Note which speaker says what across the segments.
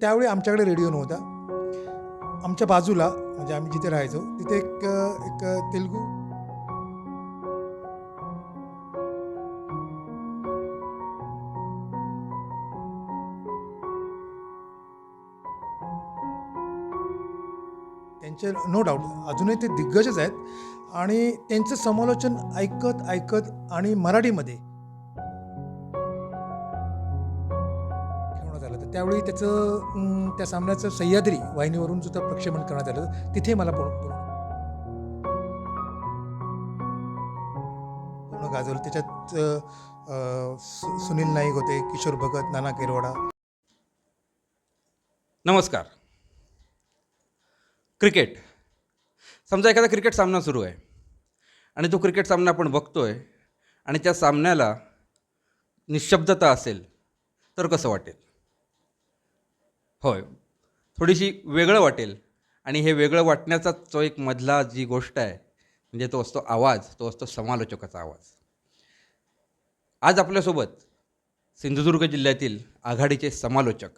Speaker 1: त्यावेळी आमच्याकडे रेडिओ नव्हता. आमच्या बाजूला म्हणजे आम्ही जिथे राहायचो तिथे एक एक तेलुगू. त्यांचे नो डाऊट अजूनही ते दिग्गजच आहेत. आणि त्यांचं समालोचन ऐकत ऐकत आणि मराठीमध्ये त्यावेळी त्याचं त्या सामन्याचं सह्याद्री वाहिनीवरून सुद्धा प्रक्षेपण करण्यात आलं. तिथे मला पूर्ण पूर्ण गाजवलं. त्याच्यात सु- सुनील नाईक होते किशोर भगत नाना केरवाडा.
Speaker 2: नमस्कार. क्रिकेट. समजा एखादा क्रिकेट सामना सुरू आहे आणि तो क्रिकेट सामना आपण बघतोय आणि त्या सामन्याला निशब्दता असेल तर कसं वाटेल? होय. थोडीशी वेगळं वाटेल. आणि हे वेगळं वाटण्याचा तो एक मधला जी गोष्ट आहे म्हणजे तो असतो आवाज तो असतो समालोचकाचा आवाज. आज आपल्यासोबत सिंधुदुर्ग जिल्ह्यातील आघाडीचे समालोचक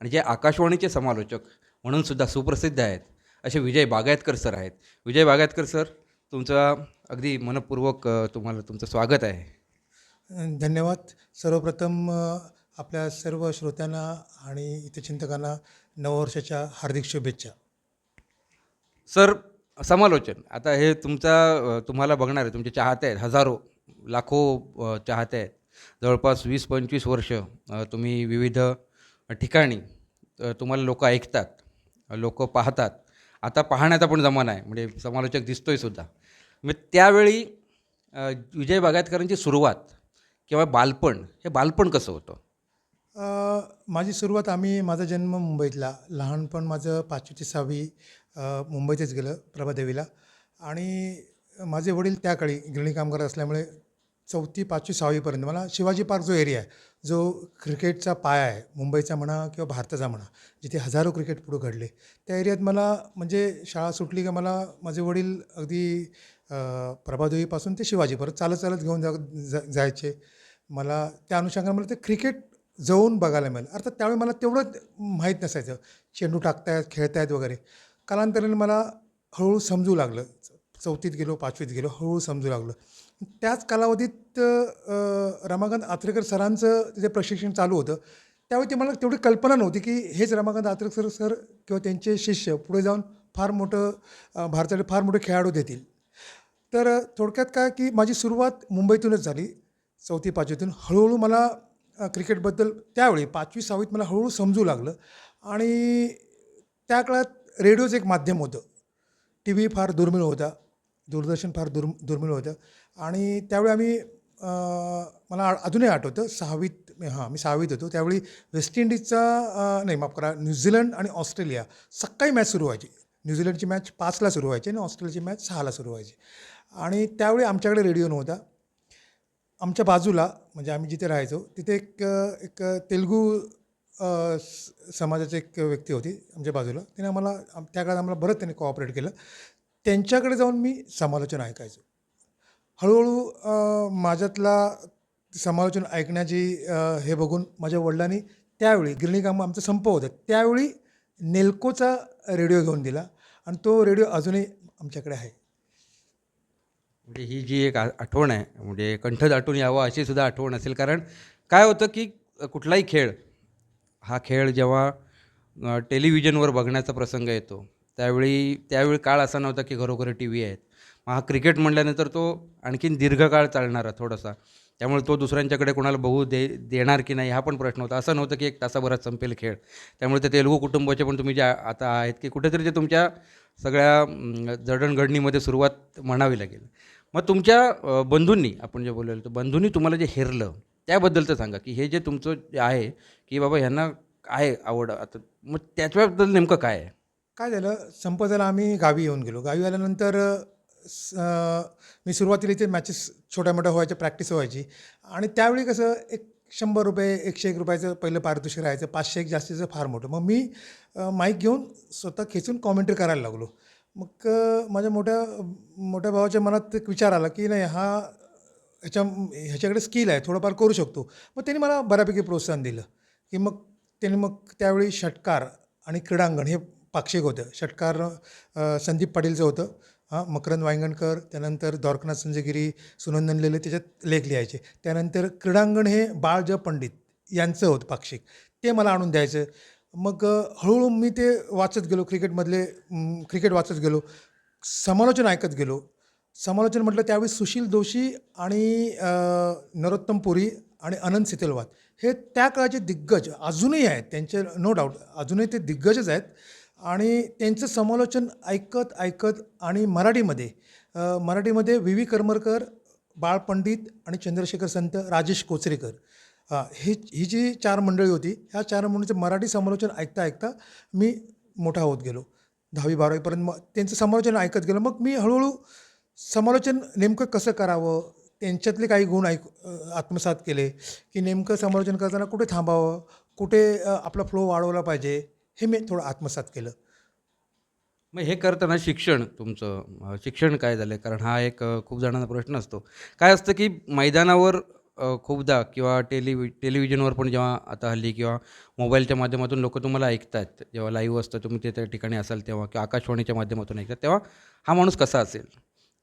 Speaker 2: आणि जे आकाशवाणीचे समालोचक म्हणून सुद्धा सुप्रसिद्ध आहेत असे विजय बागायतकर सर आहेत. विजय बागायतकर सर तुमचा अगदी मनपूर्वक तुम्हाला तुमचं स्वागत आहे.
Speaker 1: धन्यवाद. सर्वप्रथम आपल्या सर्व श्रोत्यांना आणि हितचिंतकांना नववर्षाच्या हार्दिक शुभेच्छा.
Speaker 2: सर समालोचन. आता हे तुमचा तुम्हाला तुम्हाला बघणारे तुमचे चाहते आहेत हजारो लाखो चाहते आहेत. जवळपास वीस पंचवीस वर्ष तुम्ही विविध ठिकाणी तुम्हाला लोक ऐकतात लोक पाहतात. आता पाहण्याचा पण जमाना आहे म्हणजे समालोचक दिसतोय सुद्धा. मग त्यावेळी विजय बागायतकरांची सुरुवात किंवा बालपण हे बालपण कसं होतं?
Speaker 1: माझी सुरुवात आम्ही माझा जन्म मुंबईतला. लहानपण माझं पाचवी ते सहावी मुंबईतच गेलं प्रभादेवीला. आणि माझे वडील त्या काळी गिरणी कामगार असल्यामुळे चौथी पाचवी सहावीपर्यंत मला शिवाजी पार्क जो एरिया आहे जो क्रिकेटचा पाया आहे मुंबईचा म्हणा किंवा भारताचा म्हणा जिथे हजारो क्रिकेट पुढे घडले त्या एरियात मला म्हणजे शाळा सुटली का मला माझे वडील अगदी प्रभादेवीपासून ते शिवाजीपर्यंत चालत चालत घेऊन जा जा- जायचे. मला त्या अनुषंगाने मला ते क्रिकेट जवळून बघायला मिळालं. अर्थात त्यावेळी मला तेवढं माहीत नसायचं. चेंडू टाकतायत खेळतायत वगैरे. कालांतराने मला हळूहळू समजू लागलं. चौथीत गेलो पाचवीत गेलो हळूहळू समजू लागलं. त्याच कालावधीत रमाकांत आत्रेकर सरांचं तिथे प्रशिक्षण चालू होतं त्यावेळी ते मला तेवढी कल्पना नव्हती की हेच रमाकांत आत्रेकर सर किंवा त्यांचे शिष्य पुढे जाऊन फार मोठं भारताचे फार मोठे खेळाडू देतील. तर थोडक्यात काय की माझी सुरुवात मुंबईतूनच झाली. चौथी पाचवीतून हळूहळू मला क्रिकेटबद्दल त्यावेळी पाचवी सहावीत मला हळूहळू समजू लागलं. आणि त्या काळात रेडिओचं एक माध्यम होतं. टी व्ही फार दुर्मिळ होता. दूरदर्शन फार दुर् दुर्मिळ होतं. आणि त्यावेळी आम्ही मला आ- अजूनही आठवतं सहावीत हां मी सहावीत होतो. त्यावेळी वेस्ट इंडिजचा नाही माफ करा न्यूझीलंड आणि ऑस्ट्रेलिया सकाळी मॅच सुरू व्हायची. न्यूझीलंडची मॅच पाचला सुरू व्हायची आणि ऑस्ट्रेलियाची मॅच सहाला सुरू व्हायची. आणि त्यावेळी आमच्याकडे रेडिओ नव्हता. आमच्या बाजूला म्हणजे आम्ही जिथे राहायचो तिथे एक एक तेलुगू स- समाजाचे एक व्यक्ती होती आमच्या बाजूला. तिने आम्हाला त्या काळात आम्हाला बरंच त्यांनी कोऑपरेट केलं. त्यांच्याकडे जाऊन मी समालोचन ऐकायचो. हळूहळू माझ्यातला समालोचन ऐकण्याची हे बघून माझ्या वडिलांनी त्यावेळी गिरणी काम आमचं संप होतं त्यावेळी नेल्कोचा रेडिओ घेऊन दिला. आणि तो रेडिओ अजूनही आमच्याकडे आहे.
Speaker 2: म्हणजे ही जी एक आठवण आहे म्हणजे कंठ दाटून यावं अशी सुद्धा आठवण असेल. कारण काय होतं की कुठलाही खेळ हा खेळ जेव्हा टेलिव्हिजनवर बघण्याचा प्रसंग येतो त्यावेळी त्यावेळी काळ असा नव्हता की घरोघरी टी व्ही आहेत. मग हा क्रिकेट म्हटल्यानंतर तो आणखीन दीर्घकाळ चालणारा थोडासा. त्यामुळे तो दुसऱ्यांच्याकडे कोणाला बघू दे देणार की नाही हा पण प्रश्न होता. असं नव्हतं की एक तासाभरात संपेल खेळ. त्यामुळे ते तेलुगू कुटुंबाचे पण तुम्ही ज्या आता आहेत की कुठेतरी ते तुमच्या सगळ्या जडणघडणीमध्ये सुरुवात म्हणावी लागेल. मग तुमच्या बंधूंनी आपण जे बोललेलो तर बंधूंनी तुम्हाला जे हेरलं त्याबद्दलचं सांगा की हे जे तुमचं जे आहे की बाबा ह्यांना आहे आवड आता मग त्याच्याबद्दल नेमकं काय आहे?
Speaker 1: काय झालं संप झाला आम्ही गावी येऊन गेलो. गावी आल्यानंतर स- मी सुरुवातीला इथे मॅचेस छोट्या मोठ्या व्हायच्या प्रॅक्टिस व्हायची. आणि त्यावेळी कसं एक शंभर रुपये एकशे एक रुपयाचं पहिलं पारितोषिक राहायचं पाचशे एक जास्तीचं फार मोठं. मग मी माईक घेऊन स्वतः खेचून कॉमेंट्री करायला लागलो. मग माझ्या मोठ्या मोठ्या भावाच्या मनात एक विचार आला की नाही हा ह्याच्या ह्याच्याकडे स्किल आहे थोडंफार करू शकतो. मग त्यांनी मला बऱ्यापैकी प्रोत्साहन दिलं की मग त्यांनी मग त्यावेळी षटकार आणि क्रीडांगण हे पाक्षिक होतं. षटकार संदीप पाटीलचं होतं. हां मकरंद वायंगणकर त्यानंतर द्वारकनाथ संजयगिरी सुनंदन लेले त्याच्यात लेख लिहायचे. त्यानंतर क्रीडांगण हे बाळ ज पंडित यांचं होतं पाक्षिक. ते मला आणून द्यायचं. मग हळूहळू मी ते वाचत गेलो क्रिकेटमधले क्रिकेट वाचत गेलो. समालोचन ऐकत गेलो. समालोचन म्हटलं त्यावेळी सुशील जोशी आणि नरोत्तम पुरी आणि अनंत सितेलवाद. हे त्या काळाचे दिग्गज अजूनही आहेत त्यांचे नो डाऊट अजूनही ते दिग्गजच आहेत. आणि त्यांचं समालोचन ऐकत ऐकत आणि मराठीमध्ये मराठीमध्ये व्ही व्ही करमरकर बाळ पंडित आणि चंद्रशेखर संत राजेश कोचरेकर हां ही ही जी चार मंडळी होती ह्या चार मंडळीचं मराठी समालोचन ऐकता ऐकता मी मोठा होत गेलो. दहावी बारावीपर्यंत मग त्यांचं समालोचन ऐकत गेलो. मग मी हळूहळू समालोचन नेमकं कसं करावं? त्यांच्यातले काही गुण ऐक आत्मसात केले की नेमकं समालोचन करताना कुठे थांबावं? कुठे आपला फ्लो वाढवला पाहिजे? हे मी थोडं आत्मसात केलं.
Speaker 2: मग हे करताना शिक्षण तुमचं शिक्षण काय झालं कारण हा एक खूप जणांना प्रश्न असतो. काय असतं की मैदानावर खूपदा किंवा टेलिव्हि टेलिव्हिजनवर पण जेव्हा आता हल्ली किंवा मोबाईलच्या माध्यमातून लोक तुम्हाला ऐकतात जेव्हा लाईव्ह असतं तुम्ही ते त्या ठिकाणी असाल तेव्हा किंवा आकाशवाणीच्या माध्यमातून ऐकतात तेव्हा हा माणूस कसा असेल?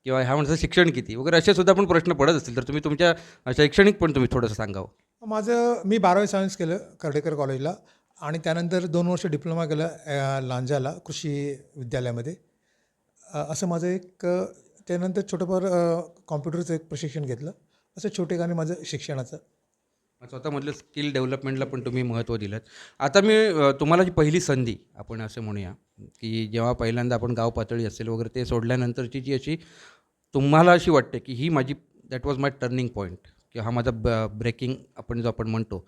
Speaker 2: किंवा ह्या माणसाचं शिक्षण किती? वगैरे असे सुद्धा पण प्रश्न पडत असतील तर तुम्ही तुमच्या शैक्षणिक पण तुम्ही थोडंसं सांगावं.
Speaker 1: माझं मी बारावी सायन्स केलं कर्डेकर कॉलेजला आणि त्यानंतर दोन वर्ष डिप्लोमा केलं लांजाला कृषी विद्यालयामध्ये. असं माझं एक त्यानंतर छोटंफार कॉम्प्युटरचं एक प्रशिक्षण घेतलं. असं छोटेखानी माझं शिक्षणाचं.
Speaker 2: स्वतःमधलं स्किल डेव्हलपमेंटला पण तुम्ही महत्त्व दिलं आता मी तुम्हाला जी पहिली संधी आपण असं म्हणूया की जेव्हा पहिल्यांदा आपण गाव पातळी असेल वगैरे ते सोडल्यानंतरची जी अशी तुम्हाला अशी वाटते की ही माझी that was my turning point किंवा हा माझा ब ब्रेकिंग आपण जो आपण म्हणतो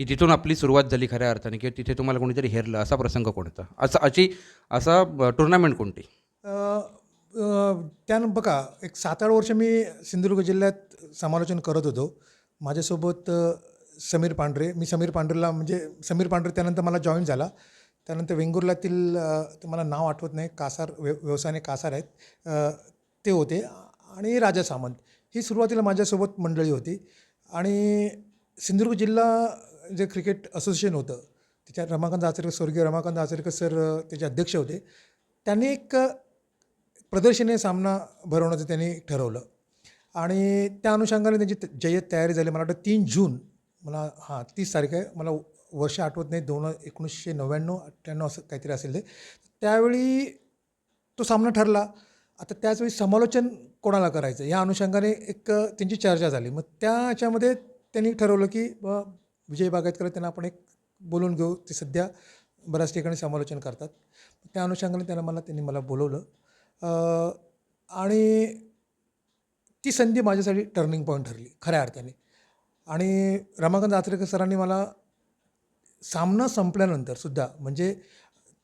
Speaker 2: की तिथून आपली सुरुवात झाली खऱ्या अर्थाने किंवा तिथे तुम्हाला कोणीतरी हेरलं असा प्रसंग कोणता? असा अशी असा टुर्नामेंट कोणती?
Speaker 1: त्यानं बघा एक सात आठ वर्ष मी सिंधुदुर्ग जिल्ह्यात समालोचन करत होतो. माझ्यासोबत समीर पांढरे मी समीर पांढरेला म्हणजे समीर पांढरे त्यानंतर मला जॉईन झाला. त्यानंतर वेंगुर्ल्यातील तुम्हाला मला नाव आठवत नाही कासार व्य व्यवसायाने कासार आहेत ते होते आणि राजा सामंत. ही सुरुवातीला माझ्यासोबत मंडळी होती आणि सिंधुदुर्ग जिल्हा जे क्रिकेट असोसिएशन होतं त्याच्यात रमाकांत आचरेकर स्वर्गीय रमाकांत आचरेकर सर त्याचे अध्यक्ष होते. त्यांनी एक प्रदर्शनीय सामना भरवण्याचं त्यांनी ठरवलं. आणि त्या अनुषंगाने त्यांची जय्यत तयारी झाली. मला वाटतं तीन जून मला हां तीस तारीख आहे. मला वर्ष आठवत नाही. दोन एकोणीसशे नव्याण्णव अठ्ठ्याण्णव असं काहीतरी असेल ते. त्यावेळी तो सामना ठरला. आता त्याचवेळी समालोचन कोणाला करायचं? या अनुषंगाने एक त्यांची चर्चा झाली. मग त्या ह्याच्यामध्ये त्यांनी ठरवलं की ब विजय बागायतकर त्यांना आपण एक बोलून घेऊ. ते सध्या बऱ्याच ठिकाणी समालोचन करतात. त्या अनुषंगाने त्यांना मला त्यांनी मला बोलवलं. आणि ती संधी माझ्यासाठी टर्निंग पॉईंट ठरली खऱ्या अर्थाने. आणि रमाकांत आचरेकर सरांनी मला सामना संपल्यानंतर सुद्धा म्हणजे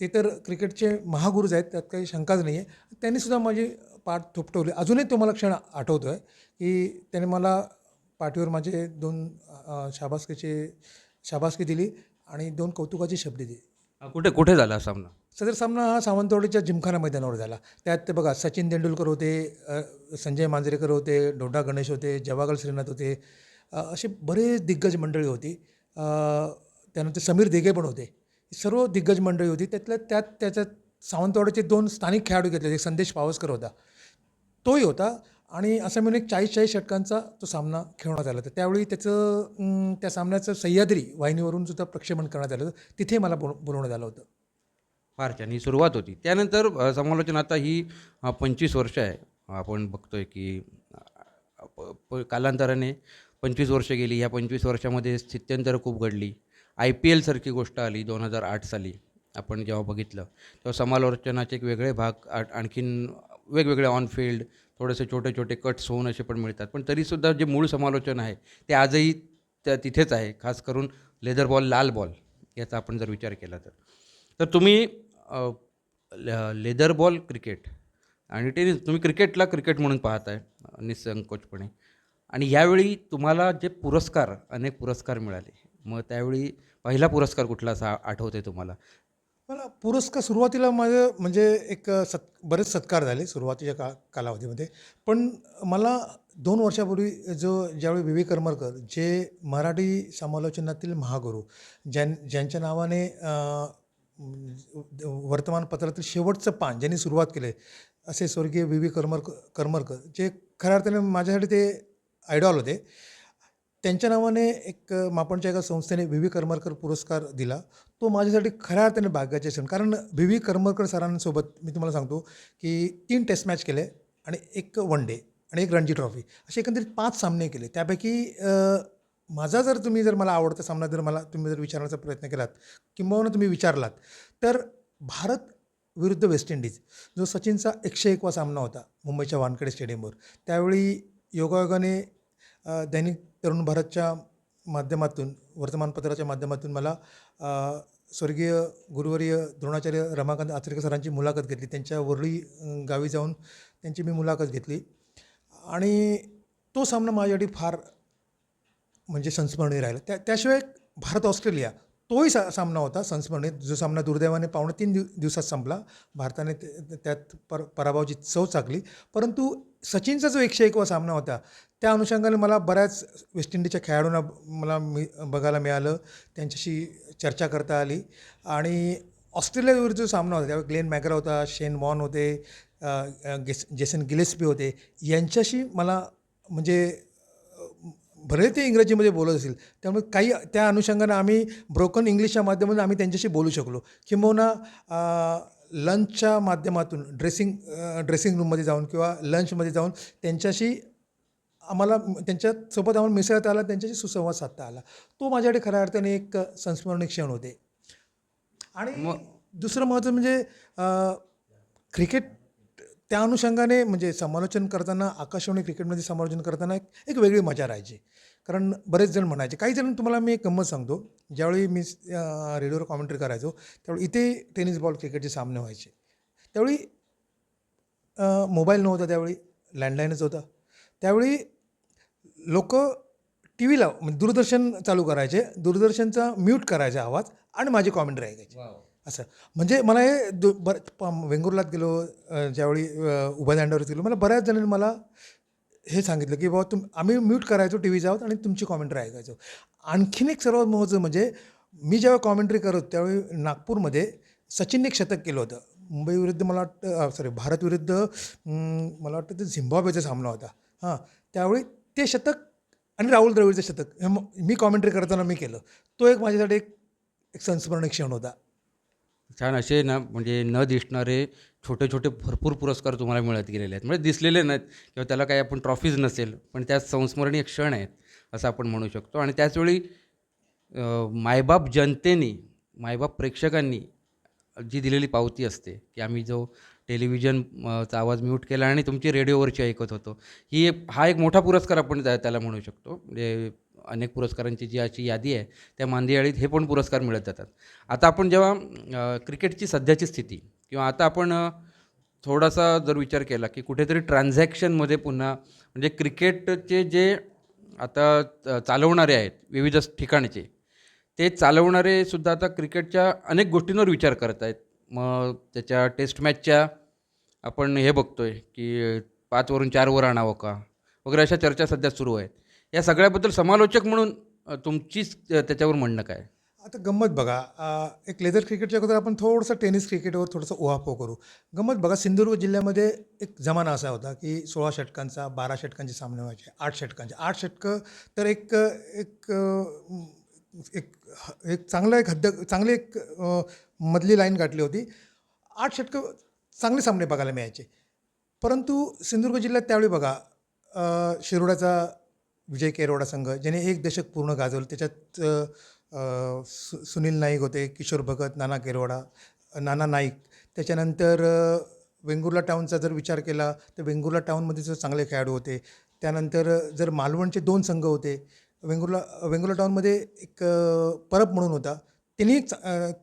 Speaker 1: ते तर क्रिकेटचे महागुरुज आहेत त्यात काही शंकाच नाही आहे त्यांनीसुद्धा माझी पाठ थोपटवली. अजूनही तो मला क्षण आठवतो आहे की त्याने मला पाठीवर माझे दोन शाबासकीचे शाबासकी दिली आणि दोन कौतुकाचे शब्द दिले.
Speaker 2: कुठे कुठे झाला सामना?
Speaker 1: सदर सामना हा सावंतवाडीच्या जिमखाना मैदानावर झाला. त्यात ते बघा सचिन तेंडुलकर होते संजय मांजरेकर होते डोडा गणेश होते जवागल श्रीनाथ होते असे बरेच दिग्गज मंडळी होती. त्यानंतर समीर दिघे पण होते. सर्व दिग्गज मंडळी होती. त्यातल्या त्यात त्याच्यात सावंतवाडीचे दोन स्थानिक खेळाडू घेतले. एक संदेश पावसकर होता. तोही होता आणि असं म्हणून एक चाळीस चाळीस षटकांचा तो सामना खेळवण्यात आला होता. त्यावेळी त्याचं त्या सामन्याचं सह्याद्री वाहिनीवरून सुद्धा प्रक्षेपण करण्यात आलं होतं. तिथे मला बोल बोलवण्यात आलं होतं.
Speaker 2: फार छान ही सुरुवात होती. त्यानंतर समालोचना समालोचन आता ही पंचवीस वर्ष आहे. आपण बघतोय की प- कालांतराने पंचवीस वर्ष गेली. ह्या पंचवीस वर्षामध्ये स्थित्यंतर खूप घडली. आय पी एलसारखी गोष्ट आली दोन हजार आठ साली. आपण जेव्हा बघितलं तेव्हा समालोचनाचे एक वेगळे भाग आ- आणखीन वेगवेगळे ऑन फील्ड थोडेसे छोटे छोटे कट्स होऊन असे पण मिळतात. पण तरीसुद्धा जे मूळ समालोचन आहे ते आजही त्या तिथेच आहे. खास करून लेदर बॉल लाल बॉल याचा आपण जर विचार केला तर. तर तुम्ही लेदर बॉल क्रिकेट. आणि टेनिस तुम्ही क्रिकेटला क्रिकेट म्हणून पाहताय निसंकोचपणे. आणि यावेळी तुम्हाला जे पुरस्कार अनेक पुरस्कार मिळाले. मग त्यावेळी पहिला पुरस्कार कुठला असा आठवते तुम्हाला?
Speaker 1: मला पुरस्कार सुरुवातीला माझं म्हणजे एक सत् बरेच सत्कार झाले सुरुवातीच्या का कालावधीमध्ये. पण मला दोन वर्षापूर्वी जो ज्यावेळी वि व्ही. करमरकर जे मराठी समालोचनातील महागुरू ज्यां ज्यांच्या नावाने वर्तमानपत्रातील शेवटचं पान ज्यांनी सुरुवात केले असे स्वर्गीय व्ही. व्ही. करमरकर करमरकर जे खऱ्या अर्थाने माझ्यासाठी ते आयडॉल होते. त्यांच्या नावाने एक मापणच्या एका संस्थेने व्ही. व्ही. करमरकर पुरस्कार दिला. तो माझ्यासाठी खऱ्या अर्थाने भाग्याचे क्षण. कारण व्ही. व्ही. करमरकर सरांसोबत मी तुम्हाला सांगतो की तीन टेस्ट मॅच केले आणि एक वन डे आणि एक रणजी ट्रॉफी. असे एकंदरीत पाच सामने केले. त्यापैकी माझा जर तुम्ही जर मला आवडता सामना जर मला तुम्ही जर विचारण्याचा प्रयत्न केलात किंबहुना तुम्ही विचारलात तर भारत विरुद्ध वेस्ट इंडिज जो सचिनचा एकशे एकवा सामना होता मुंबईच्या वानखेडे स्टेडियमवर त्यावेळी योगायोगाने दैनिक तरुण भारतच्या माध्यमातून वर्तमानपत्राच्या माध्यमातून मला स्वर्गीय गुरुवर्य द्रोणाचार्य रमाकांत आचरेकर सरांची मुलाखत घेतली. त्यांच्या वरळी गावी जाऊन त्यांची मी मुलाखत घेतली. आणि तो सामना माझ्यासाठी फार म्हणजे संस्मरणीय राहिलं. त्या त्याशिवाय भारत ऑस्ट्रेलिया तोही सा सामना होता संस्मरणीय. जो सामना दुर्दैवाने पावणे तीन दिव दिवसात संपला. भारताने ते- त्यात पर पराभवाची चव चाकली परंतु सचिनचा जो एकशे एकवा सामना होता त्या अनुषंगाने मला बऱ्याच वेस्ट इंडिजच्या खेळाडूंना मला मी बघायला मिळालं. त्यांच्याशी चर्चा करता आली. आणि ऑस्ट्रेलियाविरुद्ध जो सामना होता त्यावेळी ग्लेन मॅग्रा होता शेन वॉन होते गेस जेसन गिलेस्पी होते. यांच्याशी मला म्हणजे भले ते इंग्रजीमध्ये बोलत असेल त्यामुळे काही त्या अनुषंगानं आम्ही ब्रोकन इंग्लिशच्या माध्यमातून आम्ही त्यांच्याशी बोलू शकलो. किंबहुना लंचच्या माध्यमातून ड्रेसिंग ड्रेसिंग रूममध्ये जाऊन किंवा लंचमध्ये जाऊन त्यांच्याशी आम्हाला त्यांच्यासोबत आम्हाला मिसळता आला त्यांच्याशी सुसंवाद साधता आला. तो माझ्याकडे खऱ्या अर्थाने एक संस्मरणीय क्षण होते. आणि दुसरं महत्त्व म्हणजे क्रिकेट त्या अनुषंगाने म्हणजे समालोचन करताना आकाशवाणी क्रिकेटमध्ये समालोचन करताना एक एक वेगळी मजा राहायची. कारण बरेच जण म्हणायचे काही जण तुम्हाला मी एक गंमत सांगतो. ज्यावेळी मी रेडिओवर कॉमेंट्री करायचो त्यावेळी इथे टेनिस बॉल क्रिकेटचे सामने व्हायचे. त्यावेळी मोबाईल नव्हता त्यावेळी लँडलाईनच होता. त्यावेळी लोक टी व्हीला म्हणजे दूरदर्शन चालू करायचे. दूरदर्शनचा म्यूट करायचा आवाज आणि माझी कॉमेंट्री ऐकायची. असं. म्हणजे मला हे दो बर वेंगुर्लात गेलो ज्यावेळी उभय उभ्या दांड्यावर गेलो मला बऱ्याच जणांनी मला हे सांगितलं की बाबा तुम आम्ही म्यूट करायचो टी व्ही जावत आणि तुमची कॉमेंट्री ऐकायचो. आणखीन एक सर्वात महत्त्वाचं म्हणजे मी ज्यावेळी कॉमेंट्री करत त्यावेळी नागपूरमध्ये सचिनने एक शतक केलं होतं. मुंबई विरुद्ध मला वाटतं सॉरी भारत विरुद्ध मला वाटतं ते झिम्बाब्वेचा सामना होता. हां त्यावेळी ते शतक आणि राहुल द्रविडचं शतक हे मी कॉमेंट्री करताना मी केलं. तो एक माझ्यासाठी एक एक संस्मरणीय क्षण होता.
Speaker 2: छान असे ना म्हणजे न दिसणारे छोटे छोटे भरपूर पुरस्कार तुम्हाला मिळत गेलेले आहेत. म्हणजे दिसलेले नाहीत किंवा त्याला काही आपण ट्रॉफीज नसेल पण त्यात संस्मरणीय क्षण आहेत असं आपण म्हणू शकतो. आणि त्याचवेळी मायबाप जनतेने मायबाप प्रेक्षकांनी जी दिलेली पावती असते की आम्ही जो टेलिव्हिजन चा आवाज म्यूट केला आणि तुमची रेडिओवरची ऐकत होतो ही एक- हा एक मोठा पुरस्कार आपण त्या- त्याला म्हणू शकतो. म्हणजे अनेक पुरस्कारांची जी अशी यादी आहे त्या मांदियाळीत हे पण पुरस्कार मिळत जातात. आता आपण जेव्हा क्रिकेटची सध्याची स्थिती किंवा आता आपण थोडासा जर विचार केला की कुठेतरी ट्रान्झॅक्शनमध्ये पुन्हा म्हणजे क्रिकेटचे जे आता चालवणारे आहेत विविध ठिकाणचे ते चालवणारे सुद्धा आता क्रिकेटच्या अनेक गोष्टींवर विचार करत आहेत. मग त्याच्या टेस्ट मॅचच्या आपण हे बघतो आहे की पाचवरून चारवर आणावं का? वगैरे अशा चर्चा सध्या सुरू आहेत. या सगळ्याबद्दल समालोचक म्हणून तुमचीच त्याच्यावर म्हणणं काय?
Speaker 1: आता गंमत बघा एक लेदर क्रिकेटच्या अगोदर आपण थोडंसं टेनिस क्रिकेटवर थोडंसं ओहापोह करू. गंमत बघा सिंधुदुर्ग जिल्ह्यामध्ये एक जमाना असा होता की सोळा षटकांचा बारा षटकांचे सामने व्हायचे आठ षटकांचे. आठ षटकं तर एक एक एक एक चांगलं एक हद्द चांगली एक मधली लाईन गाठली होती. आठ षटकं चांगले सामने बघायला मिळायचे. परंतु सिंधुदुर्ग जिल्ह्यात त्यावेळी बघा शिरोड्याचा विजय केरवडा संघ ज्याने एक दशक पूर्ण गाजवलं. त्याच्यात सु सुनील नाईक होते किशोर भगत नाना केरवडा नाना नाईक. त्याच्यानंतर वेंगुर्ला टाऊनचा जर विचार केला तर वेंगुर्ला टाऊनमध्ये जर चांगले खेळाडू होते. त्यानंतर जर मालवणचे दोन संघ होते वेंगुर्ला वेंगुर्ला टाऊनमध्ये एक परब म्हणून होता. त्यांनी एक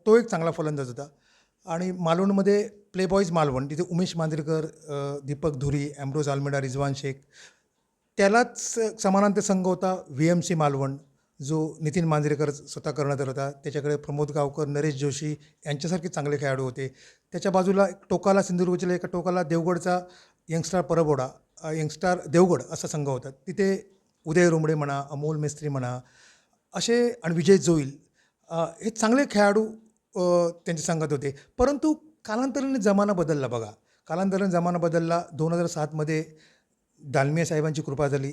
Speaker 1: तो एक चांगला फलंदाज होता. आणि मालवणमध्ये प्लेबॉईज मालवण तिथे उमेश मांजरेकर दीपक धुरी ॲम्ब्रोज आल्मेडा रिजवान शेख त्यालाच समानांतर संघ होता व्ही एम सी मालवण जो नितीन मांजरेकर स्वतः करण्यात आला होता. त्याच्याकडे प्रमोद गावकर नरेश जोशी यांच्यासारखे चांगले खेळाडू होते. त्याच्या बाजूला एक टोकाला सिंधुदुर्गच्या एका टोकाला देवगडचा यंगस्टार परबोडा यंगस्टार देवगड असा संघ होता. तिथे उदय रोमडे म्हणा अमोल मेस्त्री म्हणा असे आणि विजय जोईल हे चांगले खेळाडू त्यांच्या संघात होते. परंतु कालांतराने जमाना बदलला बघा. कालांतराने जमाना बदलला. दोन हजार सातमध्ये दालमिया साहेबांची कृपा झाली.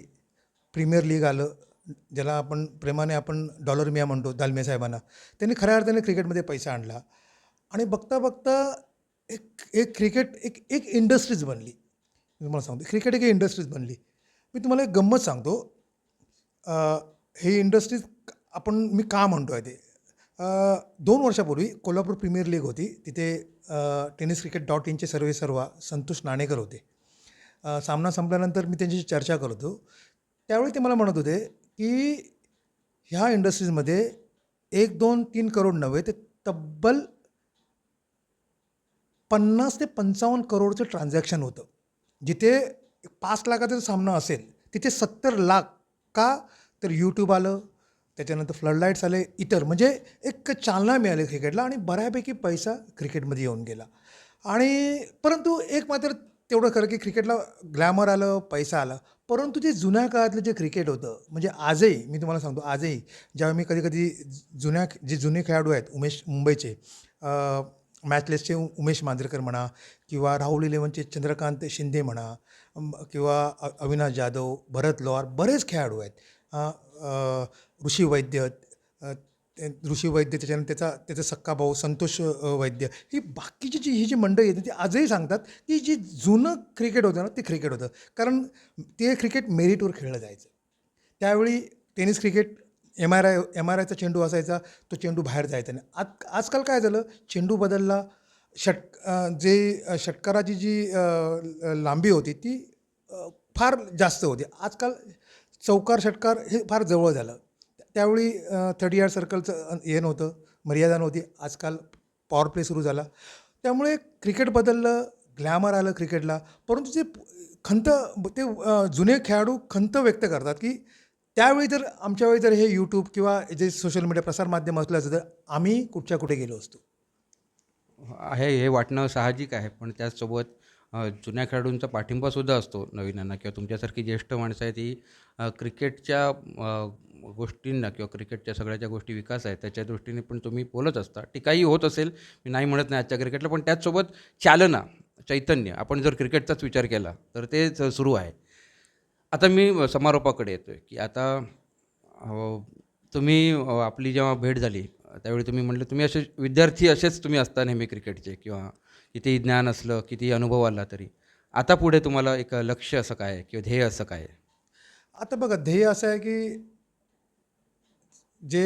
Speaker 1: प्रीमियर लीग आलं. ज्याला आपण प्रेमाने आपण डॉलर मिया म्हणतो दालमिया साहेबांना. त्यांनी खऱ्या अर्थाने क्रिकेटमध्ये पैसा आणला. आणि बघता बघता एक एक क्रिकेट एक एक इंडस्ट्रीज बनली. मी तुम्हाला सांगतो क्रिकेट एक इंडस्ट्रीज बनली. मी तुम्हाला एक गंमत सांगतो. हे इंडस्ट्रीज आपण मी का म्हणतो आहे ते दोन वर्षापूर्वी कोल्हापूर प्रीमियर लीग होती. तिथे टेनिस क्रिकेट डॉट इनचे सर्वे सर्वा संतोष नाणेकर होते. सामना संपल्यानंतर मी त्यांच्याशी चर्चा करतो त्यावेळी ते मला म्हणत होते की ह्या इंडस्ट्रीजमध्ये एक दोन तीन करोड नव्हे ते तब्बल पन्नास ते पंचावन्न करोडचं ट्रान्झॅक्शन होतं. जिथे पाच लाखाचा सामना असेल तिथे सत्तर लाख का तर यूट्यूब आलं त्याच्यानंतर फ्लडलाईट्स आले इतर म्हणजे एक चालना मिळाली क्रिकेटला आणि बऱ्यापैकी पैसा क्रिकेटमध्ये येऊन गेला. आणि परंतु एक मात्र तेवढं खरं की क्रिकेटला ग्लॅमर आलं पैसा आला. परंतु जे जुन्या काळातलं जे क्रिकेट होतं म्हणजे आजही मी तुम्हाला सांगतो आजही ज्यावेळी मी कधी कधी जुन्या जे जुने खेळाडू आहेत उमेश मुंबईचे मॅचलेसचे उमेश मांजरेकर म्हणा किंवा राहुल इलेव्हनचे चंद्रकांत शिंदे म्हणा किंवा अविनाश जाधव भरत लोहार बरेच खेळाडू आहेत. ऋषी वैद्य ते- ऋषी वैद्य त्याच्यानंतर त्याचा त्याचा सक्का भाऊ संतोष वैद्य. ही बाकीची जी ही जी मंडळी आहेत ती आजही सांगतात की जी जुनं क्रिकेट होतं ना ते क्रिकेट होतं. कारण ते क्रिकेट मेरिटवर खेळलं जायचं. त्यावेळी tennis cricket M R I M R आयचा चेंडू असायचा तो चेंडू बाहेर जायचा नाही. आज आजकाल काय झालं चेंडू बदलला षट जे षटकाराची जी लांबी होती ती फार जास्त होती. आजकाल चौकार षटकार हे फार जवळ झालं. त्यावेळी थर्टी यार्ड सर्कलचं हे नव्हतं मर्यादा नव्हती. आजकाल पॉवर प्ले सुरू झाला. त्यामुळे क्रिकेट बदललं ग्लॅमर आलं क्रिकेटला परंतु जे खंत ते जुने खेळाडू खंत व्यक्त करतात की त्यावेळी जर आमच्या वेळी जर हे यूट्यूब किंवा जे सोशल मीडिया प्रसारमाध्यम असलं असतं तर आम्ही कुठच्या कुठे गेलो असतो?
Speaker 2: आहे हे वाटणं साहजिक आहे. पण त्याचसोबत अ, जुन्या खेळाडूंचा पाठिंबासुद्धा असतो नवीनांना किंवा तुमच्यासारखी ज्येष्ठ माणसं आहेत ही अ, क्रिकेटच्या अ, गोष्टींना किंवा क्रिकेटच्या सगळ्या ज्या गोष्टी विकास आहेत त्याच्या दृष्टीने पण तुम्ही बोलत असता. टीकाही होत असेल मी नाही म्हणत नाही आजच्या क्रिकेटला पण त्याचसोबत चालना चैतन्य आपण जर क्रिकेटचाच विचार केला तर तेच सुरू आहे. आता मी समारोपाकडे येतो आहे की आता अ, तुम्ही अ, आपली जेव्हा भेट झाली त्यावेळी तुम्ही म्हटलं तुम्ही असे विद्यार्थी असेच तुम्ही असता नेहमी क्रिकेटचे किंवा कितीही ज्ञान असलं कितीही अनुभव आला तरी. आता पुढे तुम्हाला एक लक्ष असं काय आहे किंवा ध्येय असं काय आहे?
Speaker 1: आता बघा ध्येय असं आहे की जे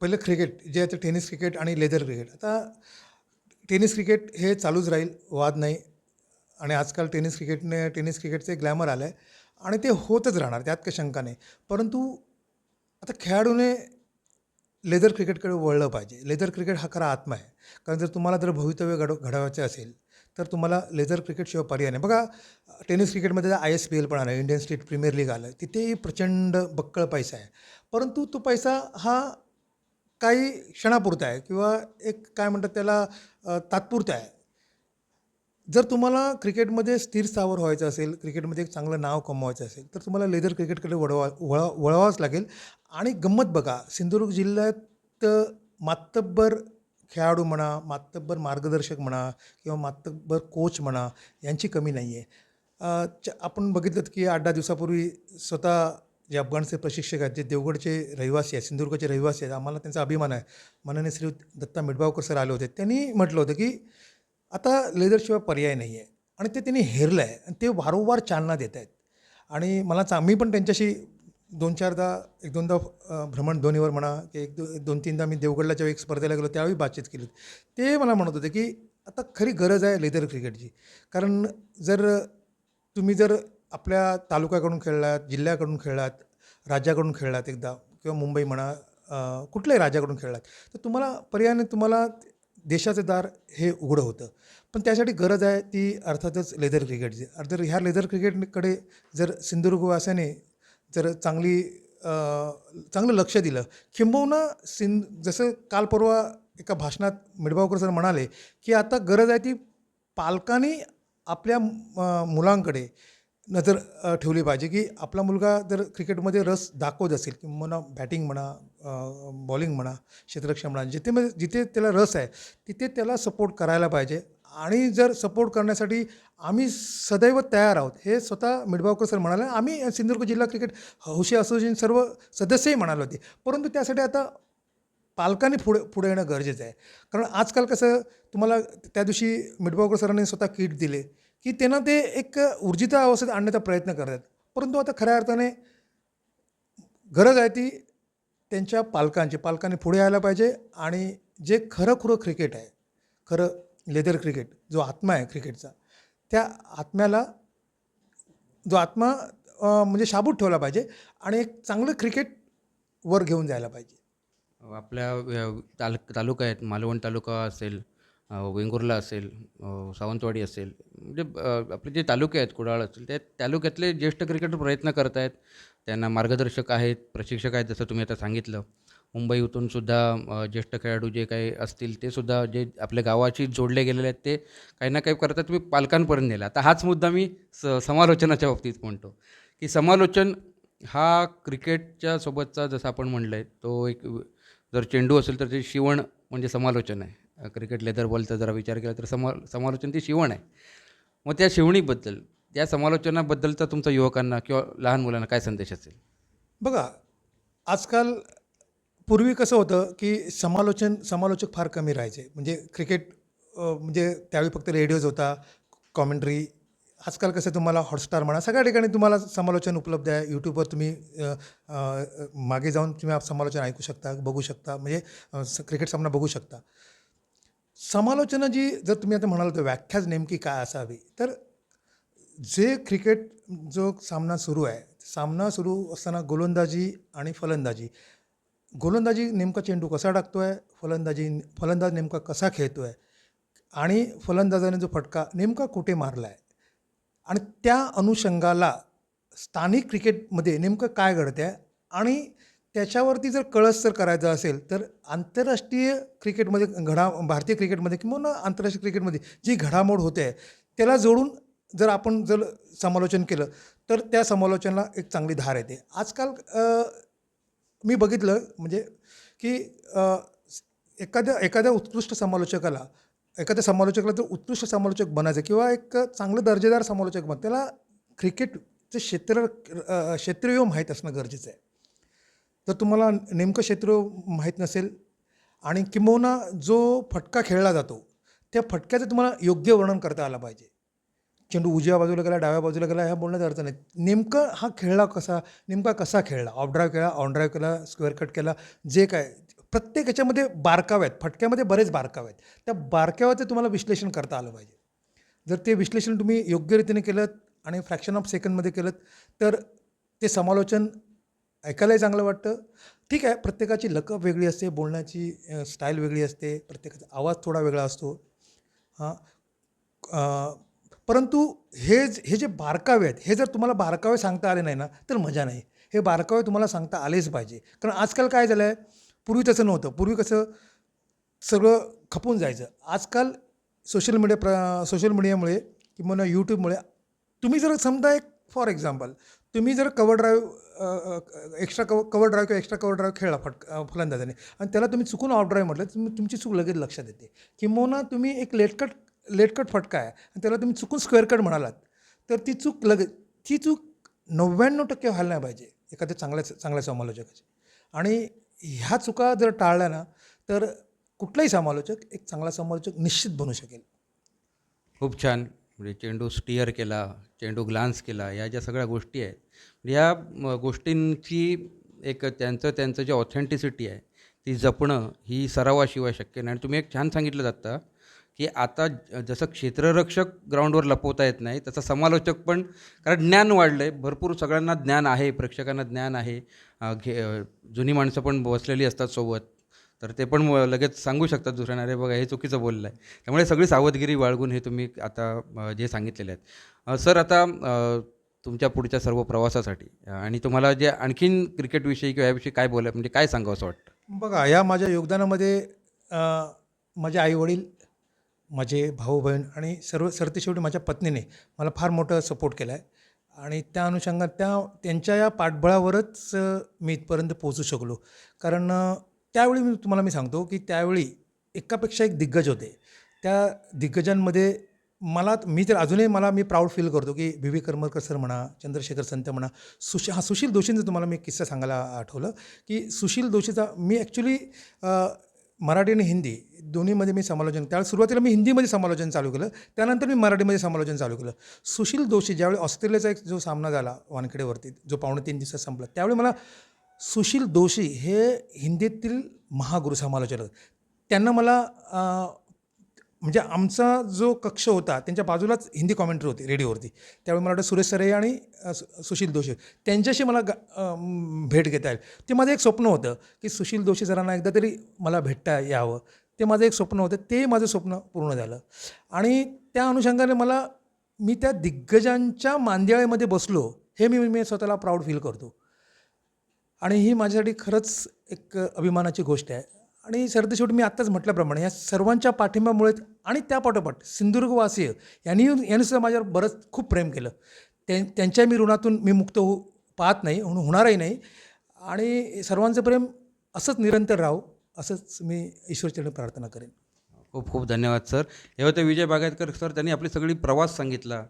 Speaker 1: पहिलं क्रिकेट जे आता टेनिस क्रिकेट आणि लेदर क्रिकेट. आता टेनिस क्रिकेट हे चालूच राहील वाद नाही. आणि आजकाल टेनिस क्रिकेटने टेनिस क्रिकेटचे ग्लॅमर आलं आहे आणि ते होतच राहणार त्यात काही शंका नाही. परंतु आता खेळाडूने लेदर क्रिकेटकडे वळलं पाहिजे. लेदर क्रिकेट हा खरा आत्मा आहे. कारण जर तुम्हाला जर भवितव्य घडव घडवायचे असेल तर तुम्हाला लेदर क्रिकेटशिवाय पर्याय नाही. बघा टेनिस क्रिकेटमध्ये आय एस पी एल पण आलं इंडियन स्टेट प्रीमियर लीग आलं तिथेही प्रचंड बक्कळ पैसा आहे. परंतु तो पैसा हा काही क्षणापुरता आहे किंवा एक काय म्हणतात त्याला तात्पुरता आहे. जर तुम्हाला क्रिकेटमध्ये स्थिर स्थावर व्हायचं असेल क्रिकेटमध्ये एक चांगलं नाव कमवायचं असेल तर तुम्हाला लेदर क्रिकेटकडे वळवा वळा वळवावंच लागेल. आणि गंमत बघा सिंधुदुर्ग जिल्ह्यात मातब्बर खेळाडू म्हणा मातब्बर मार्गदर्शक म्हणा किंवा मातब्बर कोच म्हणा यांची कमी नाही आहे आपण बघितलं की आठ दहा दिवसापूर्वी स्वतः जे अफगाणचे प्रशिक्षक आहेत जे देवगडचे रहिवासी आहेत सिंधुदुर्गचे रहिवासी आहेत आम्हाला त्यांचा अभिमान आहे. माननीय श्री दत्ता मिडबावकर सर आले होते. त्यांनी म्हटलं होतं की आता लेदरशिवाय पर्याय नाही आहे. आणि ते त्यांनी हेरलं आहे आणि ते वारंवार चालना देत आहेत. आणि मला चा मी पण त्यांच्याशी दोन चारदा एक दोनदा भ्रमण भ्रमणध्वनीवर म्हणा की एक दो दोन तीनदा मी देवगडला जेव्हा एक स्पर्धेला गेलो त्यावेळी बातचीत केली. ते मला म्हणत होते की आता खरी गरज आहे लेदर क्रिकेटची. कारण जर तुम्ही जर आपल्या तालुक्याकडून खेळलात जिल्ह्याकडून खेळलात राज्याकडून खेळलात एकदा किंवा मुंबई म्हणा कुठल्याही राज्याकडून खेळलात तर तुम्हाला पर्यायाने तुम्हाला देशाचं दार हे उघडं होतं. पण त्यासाठी गरज आहे ती अर्थातच लेदर क्रिकेटची जर ह्या लेदर क्रिकेटकडे जर सिंधुदुर्गवासाने जर चांगली चांगलं लक्ष दिलं. किंबहुना सिंध जसं काल परवा एका भाषणात मिडबावकर सर म्हणाले की आता गरज आहे ती पालकांनी आपल्या मुलांकडे नजर ठेवली पाहिजे की आपला मुलगा जर क्रिकेटमध्ये रस दाखवत असेल किंवा बॅटिंग म्हणा बॉलिंग म्हणा क्षेत्ररक्षण म्हणा जिथे म्हणजे जिथे त्याला रस आहे तिथे त्याला सपोर्ट करायला पाहिजे. आणि जर सपोर्ट करण्यासाठी आम्ही सदैव तयार आहोत हे स्वतः मिडबावकर सर म्हणाले. आम्ही सिंधुदुर्ग जिल्हा क्रिकेट हौशी असोसिएशन सर्व सदस्यही म्हणाले होते. परंतु त्यासाठी आता पालकांनी पुढे पुढे येणं गरजेचं आहे. कारण आजकाल कसं तुम्हाला त्या दिवशी मिडबावकर सरांनी स्वतः किट दिले की त्यांना ते एक ऊर्जिता अवस्थेत आणण्याचा प्रयत्न करतात. परंतु आता खऱ्या अर्थाने गरज आहे ती त्यांच्या पालकांचे पालकांनी पुढे यायला पाहिजे आणि जे खरं खुरं क्रिकेट आहे खरं लेदर क्रिकेट जो आत्मा आहे क्रिकेटचा त्या आत्म्याला जो आत्मा म्हणजे शाबूत ठेवला पाहिजे आणि एक चांगलं क्रिकेट वर घेऊन जायला पाहिजे.
Speaker 2: आपल्या ताल तालुका आहेत मालवण तालुका असेल वेंगुर्ला असेल सावंतवाडी असेल म्हणजे आपले जे तालुके आहेत कुडाळ असेल त्या तालुक्यातले ज्येष्ठ क्रिकेटर प्रयत्न करत आहेत त्यांना मार्गदर्शक आहेत प्रशिक्षक आहेत जसं तुम्ही आता सांगितलं. मुंबईतून सुद्धा ज्येष्ठ खेळाडू जे काही असतील ते सुद्धा जे आपल्या गावाशी जोडले गेलेले आहेत ते काही ना काही करता तुम्ही पालकांपर्यंत नेला. आता हाच मुद्दा मी स समालोचनाच्या बाबतीत म्हणतो. की समालोचन हा क्रिकेटच्या सोबतचा जसं आपण म्हणलं आहे तो एक जर चेंडू असेल तर ते शिवण म्हणजे समालोचन आहे. क्रिकेट लेदर बॉलचा जरा विचार केला तर समा समालोचन ती शिवण आहे. मग त्या शिवणीबद्दल त्या समालोचनाबद्दलचा तुमचा युवकांना किंवा लहान मुलांना काय संदेश असेल?
Speaker 1: बघा आजकाल पूर्वी कसं होतं की समालोचन समालोचक फार कमी राहायचे. म्हणजे क्रिकेट म्हणजे त्यावेळी फक्त रेडिओज होता कॉमेंट्री. आजकाल कसं तुम्हाला हॉटस्टार म्हणा सगळ्या ठिकाणी तुम्हाला समालोचन उपलब्ध आहे. यूट्यूबवर तुम्ही मागे जाऊन तुम्ही समालोचन ऐकू शकता बघू शकता. म्हणजे क्रिकेट सामना बघू शकता. समालोचना जी जर तुम्ही आता म्हणाल तर व्याख्याच नेमकी काय असावी तर जे क्रिकेट जो सामना सुरू आहे सामना सुरू असताना गोलंदाजी आणि फलंदाजी. गोलंदाजी नेमका चेंडू कसा टाकतो आहे फलंदाजी फलंदाज नेमका कसा खेळतो आहे आणि फलंदाजाने जो फटका नेमका कुठे मारला आहे आणि त्या अनुषंगाला स्थानिक क्रिकेटमध्ये नेमकं काय घडतं आहे आणि त्याच्यावरती जर कळस जर करायचा असेल तर आंतरराष्ट्रीय क्रिकेटमध्ये घडा भारतीय क्रिकेटमध्ये किंवा आंतरराष्ट्रीय क्रिकेटमध्ये जी घडामोड होते आहे त्याला जोडून जर आपण जर समालोचन केलं तर त्या समालोचनाला एक चांगली धार येते. आजकाल मी बघितलं म्हणजे की एखाद्या एखाद्या उत्कृष्ट समालोचकाला एखाद्या समालोचकाला जर उत्कृष्ट समालोचक बनायचं किंवा एक चांगलं दर्जेदार समालोचक बन त्याला क्रिकेटचं क्षेत्र क्षेत्रीय क्षेत्रव्यूह माहीत असणं गरजेचं आहे. जर तुम्हाला नेमकं क्षेत्र माहीत नसेल आणि किंबहुना जो फटका खेळला जातो त्या फटक्याचं तुम्हाला योग्य वर्णन करता आलं पाहिजे. चेंडू उजव्या बाजूला गेला डाव्या बाजूला गेला ह्या बोलण्याचा अर्थ नाही. नेमकं हा खेळला कसा नेमका कसा खेळला? ऑफ ड्राईव्ह केला ऑन ड्राईव्ह केला स्क्वेअर कट केला जे काय. प्रत्येक याच्यामध्ये बारकावे आहेत. फटक्यामध्ये बरेच बारकावे आहेत. त्या बारकाव्याचं तुम्हाला विश्लेषण करता आलं पाहिजे. जर ते विश्लेषण तुम्ही योग्य रीतीने केलं आणि फ्रॅक्शन ऑफ सेकंडमध्ये केलं तर ते समालोचन ऐकायलाही चांगलं वाटतं. ठीक आहे प्रत्येकाची लकप वेगळी असते बोलण्याची स्टाईल वेगळी असते प्रत्येकाचा आवाज थोडा वेगळा असतो. हां. परंतु हे हे जे बारकावे आहेत हे जर तुम्हाला बारकावे सांगता आले नाही ना तर मजा नाही. हे बारकावे तुम्हाला सांगता आलेच पाहिजे. कारण आजकाल काय झालं आहे पूर्वी तसं नव्हतं. पूर्वी कसं सगळं खपून जायचं. आजकाल सोशल मीडिया प्र सोशल मीडियामुळे किंवा यूट्यूबमुळे तुम्ही जर समजा एक फॉर एक्झाम्पल तुम्ही जर cover drive extra cover cover drive किंवा एक्स्ट्रा कवर ड्राईव्ह खेळला फट फलंदाजाने आणि त्याला तुम्ही चुकून ऑफ ड्राईव्ह म्हटलं तर तुम्ही तुमची चूक लगेच लक्षात येते. किंवा तुम्ही एक लेटकट लेटकट फटका आहे आणि त्याला तुम्ही चुकून स्क्वेअर कट म्हणालात. तर ती चूक लगे ती चूक नव्याण्णव टक्के व्हायला नाही पाहिजे एखाद्या चांगल्या चांगल्या समालोचकाची. आणि ह्या चुका जर टाळल्या ना तर कुठलाही समालोचक एक चांगला समालोचक निश्चित बनू शकेल.
Speaker 2: खूप छान. म्हणजे चेंडू स्टिअर केला चेंडू ग्लान्स केला या ज्या सगळ्या गोष्टी आहेत या गोष्टींची एक त्यांचं त्यांचं जे ऑथेंटिसिटी आहे ती जपणं ही सरावाशिवाय शक्य नाही. आणि तुम्ही एक छान सांगितलं जातं की आता जसं क्षेत्ररक्षक ग्राउंडवर लपवता येत नाही तसं समालोचक पण कारण ज्ञान वाढलं आहे भरपूर सगळ्यांना ज्ञान आहे प्रेक्षकांना ज्ञान आहे. घे जुनी माणसं पण बसलेली असतात सोबत. तर ते पण लगेच सांगू शकतात दुसऱ्यांना अरे बघा हे चुकीचं बोललं आहे त्यामुळे सगळी सावधगिरी बाळगून हे तुम्ही आता जे सांगितलेले आहेत. सर आता तुमच्या पुढच्या सर्व प्रवासासाठी आणि तुम्हाला जे आणखीन क्रिकेटविषयी किंवा याविषयी काय बोलाय म्हणजे काय सांगावं असं वाटतं?
Speaker 1: बघा या माझ्या योगदानामध्ये माझे आईवडील माझे भाऊ बहीण आणि सर्व सरतेशेवटी माझ्या पत्नीने मला फार मोठं सपोर्ट केला आहे आणि त्या अनुषंगात त्या त्यांच्या या पाठबळावरच मी इथपर्यंत पोहोचू शकलो. कारण त्यावेळी मी तुम्हाला मी सांगतो की त्यावेळी एकापेक्षा एक दिग्गज होते. त्या दिग्गजांमध्ये मला मी तर अजूनही मला मी प्राऊड फील करतो की व्ही. व्ही. करमरकर सर म्हणा चंद्रशेखर संत म्हणा सुश हा सुशील दोशींचं तुम्हाला मी किस्सा सांगायला आठवलं की सुशील दोशीचा मी ॲक्च्युली मराठी आणि हिंदी दोन्हीमध्ये मी समालोचन त्यावेळी सुरुवातीला मी हिंदीमध्ये समालोचन चालू केलं त्यानंतर मी मराठीमध्ये समालोचन चालू केलं. सुशील दोषी ज्यावेळी ऑस्ट्रेलियाचा एक जो सामना झाला वानखेडेवरती जो पावणे तीन दिवसात संपला त्यावेळी मला सुशील दोशी हे हिंदीतील महागुरु समालोचक त्यांना मला म्हणजे आमचा जो कक्ष होता त्यांच्या बाजूलाच हिंदी कॉमेंट्री होती रेडिओवरती. त्यावेळी मला वाटतं सुरेश सरे आणि सुशील दोशी त्यांच्याशी मला गा भेट घेता येईल. ते माझं एक स्वप्न होतं की सुशील दोषी सरांना एकदा तरी मला भेटता यावं. ते माझं एक स्वप्न होतं ते माझं स्वप्न पूर्ण झालं. आणि त्या अनुषंगाने मला मी त्या दिग्गजांच्या मांदियाळीमध्ये बसलो हे मी मी स्वतःला प्राऊड फील करतो. आणि ही माझ्यासाठी खरंच एक अभिमानाची गोष्ट आहे. आणि सरदेशेवटी मी आत्ताच म्हटल्याप्रमाणे या सर्वांच्या पाठिंब्यामुळे आणि त्या पाठोपाठ सिंधुदुर्गवासीय यांनी यांनी सुद्धा माझ्यावर बरंच खूप प्रेम केलं. त्यां त्यांच्या मी ऋणातून मी मुक्त हो पाहत नाही म्हणून होणारही नाही. आणि सर्वांचं प्रेम असंच निरंतर राहो असंच मी ईश्वरचरणी प्रार्थना करेन.
Speaker 2: खूप खूप धन्यवाद सर. हे होते विजय बागायतकर सर. त्यांनी आपली सगळी प्रवास सांगितला.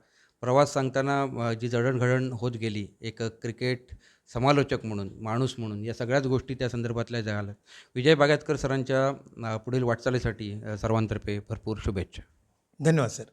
Speaker 2: प्रवास सांगताना जी जडणघडण होत गेली एक क्रिकेट समालोचक म्हणून माणूस म्हणून या सगळ्याच गोष्टी त्या संदर्भातल्या झाल्या विजय बागायतकर सरांच्या पुढील वाटचालीसाठी सर्वांतर्फे भरपूर शुभेच्छा.
Speaker 1: धन्यवाद सर.